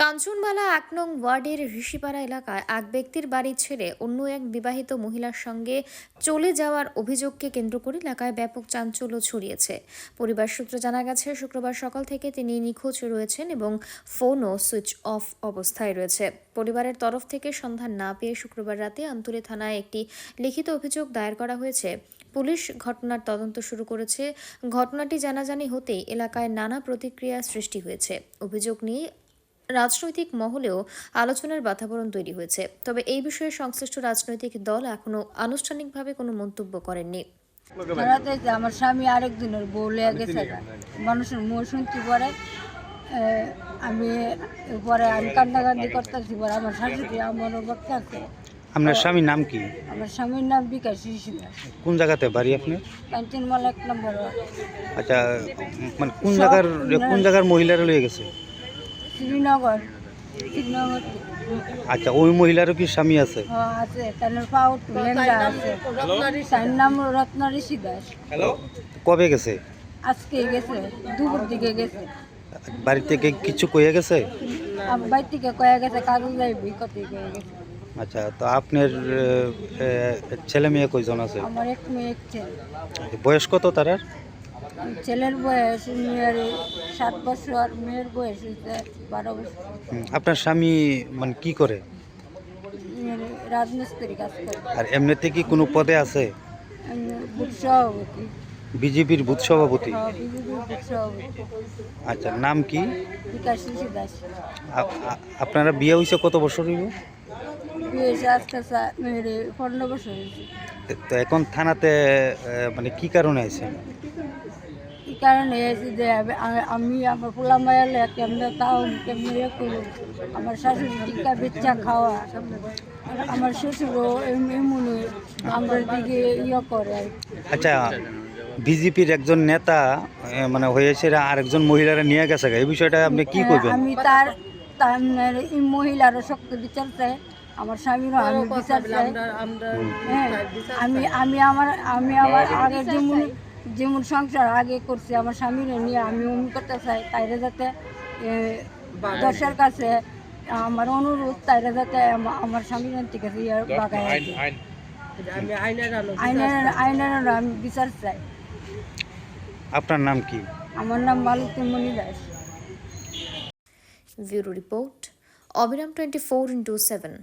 কাঞ্চনমালা এক নং ওয়ার্ডের ঋষিপাড়া এলাকায় এক ব্যক্তির বাড়ি ছেড়ে অন্য এক বিবাহিত মহিলার সঙ্গে চলে যাওয়ার অভিযোগকে কেন্দ্র করে এলাকায় ব্যাপক চাঞ্চল্য ছড়িয়েছে। পরিবার সূত্রে জানা গেছে, শুক্রবার সকাল থেকে তিনি নিখোঁজ রয়েছেন এবং ফোনও সুইচ অফ অবস্থায় রয়েছে। পরিবারের তরফ থেকে সন্ধান না পেয়ে শুক্রবার রাতে আমতুলি থানায় একটি লিখিত অভিযোগ দায়ের করা হয়েছে। পুলিশ ঘটনার তদন্ত শুরু করেছে। ঘটনাটি জানাজানি হতেই এলাকায় নানা প্রতিক্রিয়া সৃষ্টি হয়েছে। অভিযোগ নিয়ে রাজনৈতিক মহলেও আলোচনার বাতাবরণ তৈরি হয়েছে। তবে এই বিষয়ে সংশ্লিষ্ট রাজনৈতিক দল এখনও আনুষ্ঠানিকভাবে কোনো মন্তব্য করেননি। আমার স্বামী আরেকজনের বউ লেগে গেছে মানুষের মুখ শুনছি পরে আমি পরে আমি কান্দাকান্দি করতেছি পরে আমার শাশুড়ি আমার আছে। আপনার স্বামীর নাম কি? আমার স্বামীর নাম বিকাশ কোন জায়গাতে বাড়ি আপনি কাঞ্চনমালা এক নম্বর আচ্ছা মানে কোন জায়গার কোন জায়গার মহিলারা লয়ে গেছে? শ্রীনগর। শ্রীনগর। আচ্ছা ওই মহিলারও কি স্বামী আছে? হ্যাঁ, আছে। তার পাও লেঙ্গা আছে। তার নাম রত্ন দাস। কবে গেছে? আজকে গেছে দুপুর দিকে গেছে। বাড়ি থেকে কিছু কয়ে গেছে? বাড়ি থেকে কয়ে গেছে কাগজ যাইবি কত কয়ে গেছে। আচ্ছা তো আপনার ছেলে মেয়ে কয়জন আছে? আমার এক মেয়ে এক ছেলে। বয়স কত তার ছেলের বয়স মেয়ের সাত বছর মেয়ের বয়স হচ্ছে বারো বছর। আপনার স্বামী মানে কি করে? রাজমিস্ত্রি কাজ করে। আর এমনিতে কি কোনো পদে আছে? বুথ সভাপতি। বিজেপির বুথ সভাপতি? আচ্ছা নাম কি? আপনারা বিয়ে হয়েছে কত বছর হইব? তো এখন থানাতে মানে কি কারণে আছে এই কারণে এসে যে আমি- আমি- আমি আমার পোলা মায়ালে কেমনে তাও কেমনে ইয়ে করব আমার শাশুড়ি টিকা বেচা খাওয়া আমার শ্বশুরও এম- এমনি আমার দিকে ইয়ে করে আচ্ছা বিজেপির একজন নেতা মানে হয়েছে আরেকজন মহিলারা নিয়ে গেছে এই বিষয়টা আপনি কি করবেন? আমি তার তার মানে এই মহিলারও শক্ত বিচার চাই আমার স্বামীরও আমি বিচার চাই। হ্যাঁ আমি আমি আমার আমি আমার আগে যেমন যেমন সংসার আগে করছি আমার স্বামীরে নিয়ে আমি অমনি করতে চাই তাইরে যাতে এ, দশের কাছে আমার অনুরোধ তাইরে যাতে আমার স্বামীর বাগায় আছে। আইনের আইনের আমি বিচার চাই। আপনার নাম কি? আমার নাম Malati Moni Das. Bureau report Abiram twenty four into seven.